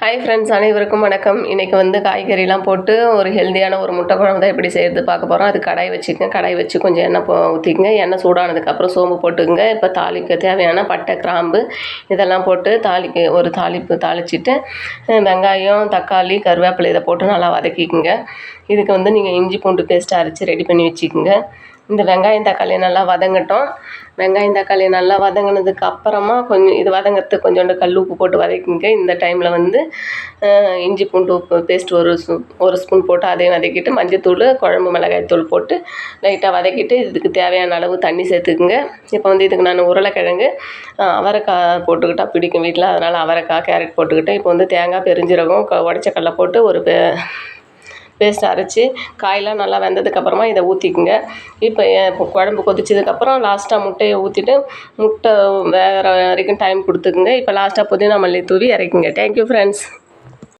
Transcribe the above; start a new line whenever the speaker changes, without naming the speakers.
Hi friends அனைவருக்கும் வணக்கம். இன்றைக்கி வந்து காய்கறிலாம் போட்டு ஒரு ஹெல்த்தியான ஒரு முட்டை குழம்பு தான் எப்படி செய்கிறது பார்க்க போகிறோம் அது கடாய் வச்சுக்கங்க கடாய் வச்சு கொஞ்சம் எண்ணெய் போ ஊற்றிக்கங்க எண்ணெய் சூடானதுக்கப்புறம் சோம்பு போட்டுக்கங்க. இப்போ தாளிக்க தேவையான பட்டை கிராம்பு இதெல்லாம் போட்டு தாளிக்க ஒரு தாளிப்பு தாளிச்சிட்டு வெங்காயம் தக்காளி கருவேப்பிலை இதை போட்டு நல்லா வதக்கிக்கோங்க. இதுக்கு வந்து நீங்கள் இஞ்சி பூண்டு பேஸ்ட் அரைச்சி ரெடி பண்ணி வச்சுக்கோங்க. இந்த வெங்காயம் தக்காளி நல்லா வதங்கட்டும். வெங்காயம் தக்காளி நல்லா வதங்கினதுக்கு அப்புறமா கொஞ்சம் இது வதங்கிறதுக்கு கொஞ்சோண்டு கல் உப்பு போட்டு வதக்கிங்க. இந்த டைமில் வந்து இஞ்சி பூண்டு உப்பு பேஸ்ட் ஒரு ஒரு ஸ்பூன் போட்டு அதையும் வதக்கிட்டு மஞ்சத்தூள் குழம்பு மிளகாய் தூள் போட்டு லைட்டாக வதக்கிட்டு இதுக்கு தேவையான அளவு தண்ணி சேர்த்துக்குங்க. இப்போ வந்து இதுக்கு நான் உருளைக்கிழங்கு அவரைக்காய் போட்டுக்கிட்டால் பிடிக்கும் வீட்டில் அதனால் அவரைக்காய் கேரட் போட்டுக்கிட்டேன். இப்போ வந்து தேங்காய் பெருஞ்சீரகம் உடச்ச கடலை போட்டு ஒரு பேஸ்ட் அரைச்சி காயெல்லாம் நல்லா வெந்ததுக்கப்புறமா இதை ஊற்றிக்குங்க இப்போ இப்போ குழம்பு கொதிச்சதுக்கப்புறம் லாஸ்ட்டாக முட்டையை ஊற்றிட்டு முட்டை வேகிற வரைக்கும் டைம் கொடுத்துக்குங்க. இப்போ லாஸ்ட்டாக புதினா மல்லி தூவி இறக்குங்க தேங்க்யூ ஃப்ரெண்ட்ஸ்